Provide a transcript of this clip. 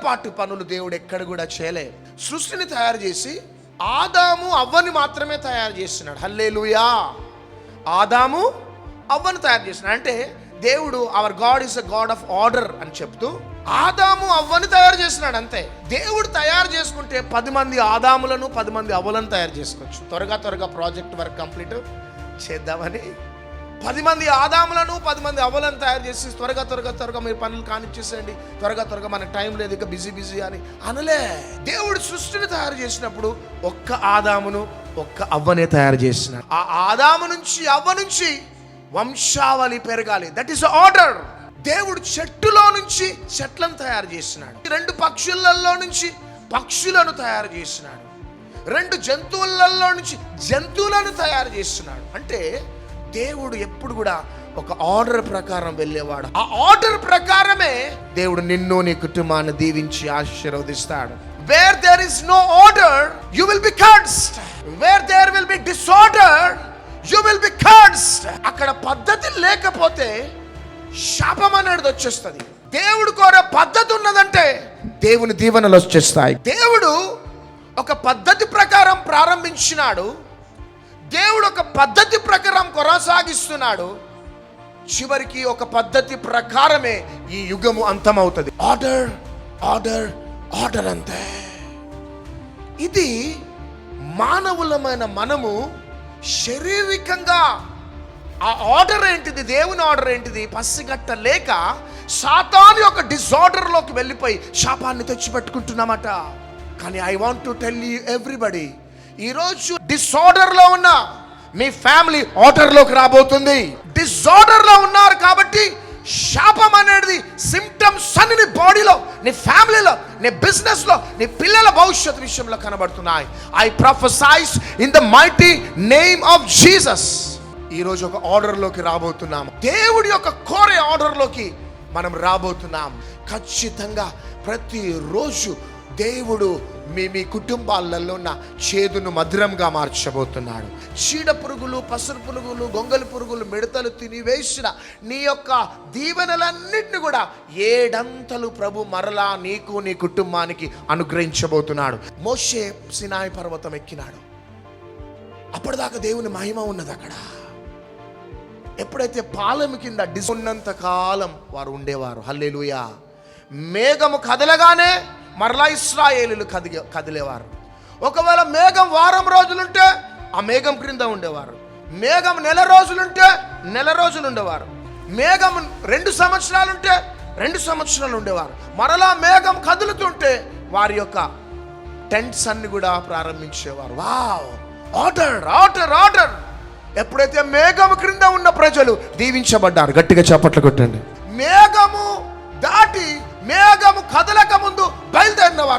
తొందరపాటు పనులు దేవుడు ఎక్కడ కూడా చేయలే సృష్టిని తయారు చేసి ఆదాము అవ్వని మాత్రమే తయారు చేస్తున్నాడు. హల్లేలుయా. ఆదాము అవ్వను తయారు చేస్తున్నాడు. అంటే దేవుడు our god is a god of order అని చెప్తూ ఆదాము అవ్వని తయారు చేసినాడు అంతే. దేవుడు తయారు చేసుకుంటే పది మంది ఆదాములను పది మంది అవ్వలను తయారు చేసుకోవచ్చు. త్వరగా త్వరగా ప్రాజెక్ట్ వర్క్ కంప్లీట్ చేద్దామని పది మంది ఆదాములను పది మంది అవ్వలను తయారు చేసి త్వరగా త్వరగా త్వరగా మీరు పనులు కానిచ్చేసేయండి. త్వరగా త్వరగా మనకు టైం లేదు ఇక బిజీ బిజీ అని అనలే. దేవుడు సృష్టిని తయారు చేసినప్పుడు ఒక్క ఆదామును ఒక్క అవ్వనే తయారు చేసినాడు. ఆ ఆదాము నుంచి అవ్వ నుంచి వంశావళి పెరగాలి. దట్ ఈస్ ఆర్డర్ దేవుడు చెట్టులో నుంచి చెట్లను తయారు చేసినాడు. రెండు పక్షులలో నుంచి పక్షులను తయారు చేసినాడు. రెండు జంతువులలో నుంచి జంతువులను తయారు చేస్తున్నాడు అంటే దేవుడు ఎప్పుడు కూడా ఒక ఆర్డర్ ప్రకారం వెళ్ళేవాడు. ఆ ఆర్డర్ ప్రకారమే దేవుడు నిన్ను నీ కుటుంబాన్ని దీవించి ఆశీర్వదిస్తాడు. Where there is no order you will be cursed where there will be disorder you will be cursed అక్కడ పద్ధతి లేకపోతే శాపం అనేది వచ్చేస్తుంది. దేవుడు కోరే పద్ధతి ఉన్నదంటే దేవుని దీవెనలు వచ్చేస్తాయి. దేవుడు ఒక పద్ధతి ప్రకారం ప్రారంభించినాడు. దేవుడు ఒక పద్ధతి ప్రకారం కొనసాగిస్తున్నాడు. చివరికి ఒక పద్ధతి ప్రకారమే ఈ యుగము అంతమవుతుంది. ఆర్డర్ ఆర్డర్ ఆర్డర్ అంతే. ఇది మానవులమైన మనము శారీరకంగా ఆ ఆర్డర్ ఏంటిది దేవుని ఆర్డర్ ఏంటిది పసిగట్ట లేక సాతాను యొక్క డిజార్డర్లోకి వెళ్ళిపోయి శాపాన్ని తెచ్చిపెట్టుకుంటున్నామట. కానీ I want to tell you everybody ఈరోజు డిసార్డర్లో ఉన్న మీ ఫ్యామిలీ ఆర్డర్లోకి రాబోతుంది. డిసార్డర్లో ఉన్నారు కాబట్టి శాపం అనేది సిమ్టమ్స్ అన్ని నీ బాడీలో నీ ఫ్యామిలీలో నీ బిజినెస్లో నీ పిల్లల భవిష్యత్ విషయంలో కనబడుతున్నాయి. I prophesy in the mighty name of Jesus ఈరోజు ఒక ఆర్డర్లోకి రాబోతున్నాము దేవుడి యొక్క కోరే ఆర్డర్లోకి మనం రాబోతున్నాం. ఖచ్చితంగా ప్రతిరోజు దేవుడు మీ మీ కుటుంబాలలో ఉన్న చేదును మధురంగా మార్చబోతున్నాడు. చీడ పురుగులు పసరు పురుగులు గొంగలి పురుగులు మిడతలు తిని వేసిన నీ యొక్క దీవెనలన్నింటినీ కూడా ఏడంతలు ప్రభు మరలా నీకు నీ కుటుంబానికి అనుగ్రహించబోతున్నాడు. మోషే సినాయి పర్వతం ఎక్కినాడు. అప్పటిదాకా దేవుని మహిమ ఉన్నది అక్కడ. ఎప్పుడైతే పాలెం కింద డిస్ ఉన్నంత కాలం వారు ఉండేవారు. హల్లెలూయా. మేఘము కదలగానే మరలా ఇస్రాయేలీలు కదిగే కదిలేవారు. ఒకవేళ మేఘం వారం రోజులుంటే ఆ మేఘం క్రింద ఉండేవారు. మేఘం నెల రోజులుంటే నెల రోజులు ఉండేవారు. మేఘం రెండు సంవత్సరాలుంటే రెండు సంవత్సరాలు ఉండేవారు. మరలా మేఘం కదులుతుంటే వారి యొక్క టెంట్స్ అన్ని కూడా ప్రారంభించేవారు. వావ్! Order order order! ఎప్పుడైతే మేఘము క్రింద ఉన్న ప్రజలు దీవించబడ్డారు గట్టిగా చప్పట్లు కొట్టండి. మేఘము దాటి మేఘము కదలక ముందు బయలుదేరిన